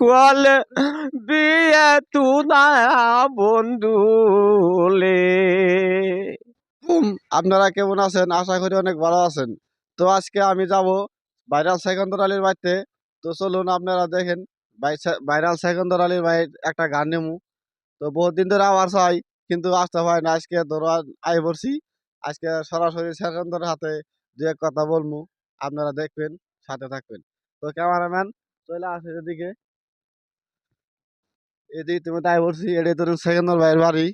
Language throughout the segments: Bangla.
কলে বিয়ে তু না বন্ধুলে আপনারা কেমন আছেন? আশা করি অনেক ভালো আছেন। তো আজকে আমি যাব ভাইরাল সেকেন্ডর আলীর বাড়িতে। তো চলুন আপনারা দেখেন ভাইরাল সেকেন্ডর আলীর বাড়ির একটা গান নেমু। তো বহুত দিন ধরে আবার চাই কিন্তু আসতে হয় না। আজকে ধরো আই পড়ছি আজকে সরাসরি সেকেন্ডর হাতে দু এক কথা বলব আপনারা দেখবেন, সাথে থাকবেন। তো ক্যামেরাম্যান চলে আসে এদিকে। এদিকে তুমি তাই বলছি এটাই তোর সেকেন্ডর ভাইয়ের বাড়ি।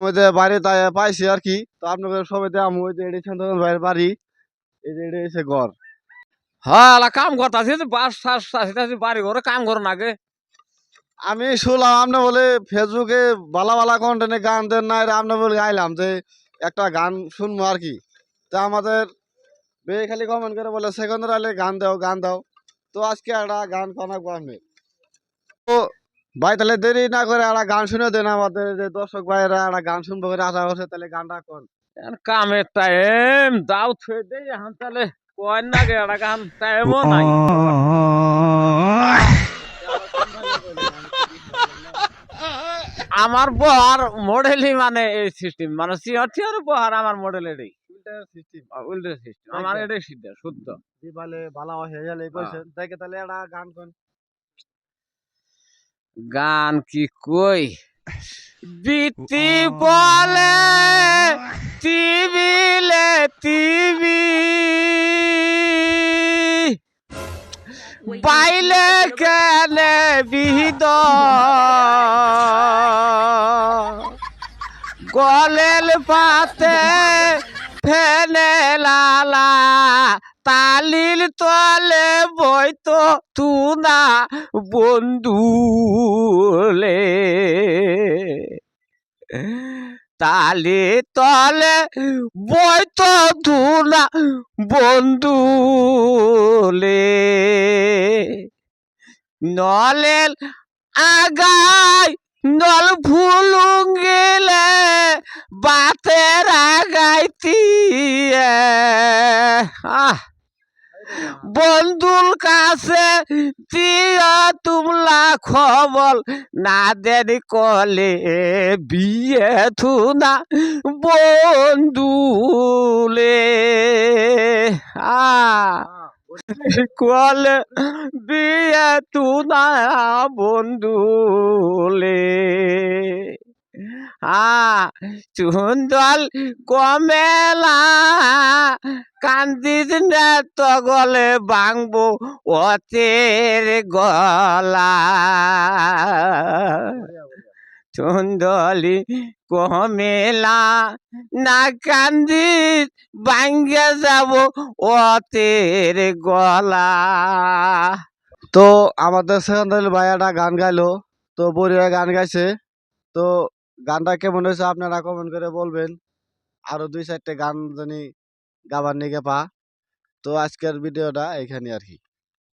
মধ্যে তাই পাইছি আর কি তো আপনাদের সবাই আমি ওই যে এটি সেকেন্ডর ভাইয়ের বাড়ি এই যে এটা এসে ঘর। হ্যাঁ কাম করতাছি বাস বাড়ি ঘরে কাম করো নাগে আমি শুনলাম আপনি বলে ফেসবুকে বালা বালা কন্টেন্টে গান দেন না আপনি বলে গাইলাম যে একটা গান শুনব আর কি। তা আমাদের বেয়ে খালি কমেন্ট করে বলে, সেকেন্ডার আলে গান দাও গান দাও। তো আজকে একটা গান বানাবো আমি। তো ভাই, তাহলে দেরি না করে একটা গান শুনে দেন আমাদের যে দর্শক ভাইয়েরা, একটা গান শুনব করে আশা করছে, তাহলে গানটা কোন? কামের টাইম দাও থুয়ে দে এখন তাহলে। কয় নাগে একটা গান টাইমও নাই। আমার বহার মডেলই মানে এই সিস্টেম মানে সিওর বহার আমার উল্টো সিস্টেম আমার এটাই সিদ্ধ শুদ্ধ দিবালে ভালো হয়ে গেলে কইছেন দেখে তাহলে একটা গান কোন গান কি কই? বিতি বলে তিবিলে তিবি পাইলে কেনে বিহিত। গলেল পাতে ফেনে লালা তালিল তলে বইতো তুনা বন্ধুলে তালি তলে বইতো তুনা বন্ধুলে নলেল আগাই নল ভুলুং গেলে, বাতের আগাইতি বন্ধুর কাছে দিয়া তুমলা খবর। না দেরি কলে বিয়ে থুনা বন্ধুলে। আ, কলে বিয়ে তুনা বন্ধুলে। চুন্দল কমেলা, কান্দিস না তো গলে ভাঙবো অতের গলা। চুন্দলি কমেলা, না কান্দিস ভাঙ্গে যাব অতের গলা। তো আমাদের সেকেন্ডার ভাইয়াটা গান গাইলো, তো বড়িয়া গান গাইছে, তো গানটা কেমন হয়েছে আপনারা কমেন্ট করে বলবেন। আরও দুই চারটে গান জানি গাবার নিগে পা। তো আজকের ভিডিওটা এখানে আর কি।